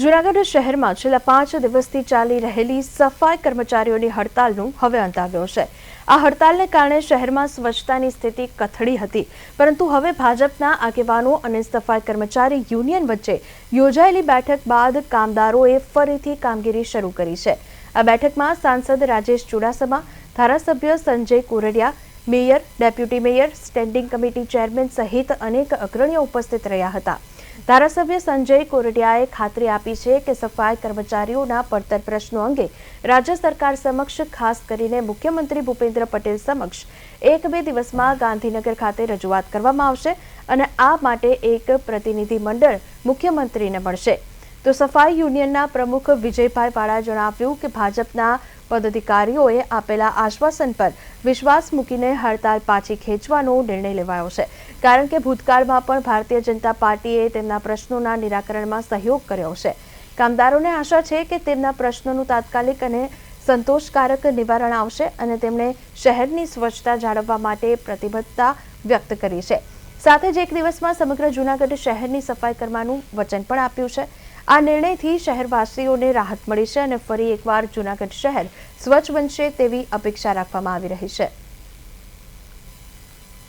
જૂનાગઢ શહેરમાં છેલ્લા પાંચ દિવસથી ચાલી રહેલી સફાઈ કર્મચારીઓની હડતાલનું હવે અંત આવ્યો છે. આ હડતાલને કારણે શહેરમાં સ્વચ્છતાની સ્થિતિ કથળી હતી. પરંતુ હવે ભાજપના આગેવાનો અને સફાઈ કર્મચારી યુનિયન વચ્ચે યોજાયેલી બેઠક બાદ કામદારોએ ફરીથી કામગીરી શરૂ કરી છે. આ બેઠકમાં સાંસદ રાજેશ ચુડાસમા, ધારાસભ્ય Sanjay Kuradiya, mayor, deputy mayor, standing committee chairman સહિત અનેક અગ્રણીઓ ઉપસ્થિત રહ્યા હતા. ધારાસભ્ય સંજય કોરડિયાએ ખાતરી આપી છે કે સફાઈ કર્મચારીઓના પડતર પ્રશ્નો અંગે રાજ્ય સરકાર સમક્ષ, ખાસ કરીને મુખ્યમંત્રી ભૂપેન્દ્ર પટેલ સમક્ષ, એક બે દિવસમાં ગાંધીનગર ખાતે રજૂઆત કરવામાં આવશે અને આ માટે એક પ્રતિનિધિ મંડળ મુખ્યમંત્રીને મળશે. તો સફાઈ યુનિયનના પ્રમુખ વિજયભાઈ વાળા જણાવ્યું કે ભાજપના પદાધિકારીઓએ આપેલા આશ્વાસન પર વિશ્વાસ મૂકીને હડતાલ પાછી ખેંચવાનો નિર્ણય લેવાયો છે. કારણ કે ભૂતકાળમાં પણ ભારતીય જનતા પાર્ટીએ તેમના પ્રશ્નોના નિરાકરણમાં સહયોગ કર્યો છે. કામદારોને આશા છે કે તેમના પ્રશ્નોનું તાત્કાલિક અને સંતોષકારક નિવારણ આવશે અને તેમણે શહેરની સ્વચ્છતા જાળવવા માટે પ્રતિબદ્ધતા વ્યક્ત કરી છે. સાથે જ એક દિવસમાં સમગ્ર જૂનાગઢ શહેરની સફાઈ કરવાનું વચન પણ આપ્યું છે. આ નિર્ણયથી શહેરવાસીઓને રાહત મળી છે અને ફરી એકવાર જૂનાગઢ શહેર સ્વચ્છ બનશે તેવી અપેક્ષા રાખવામાં આવી રહી છે.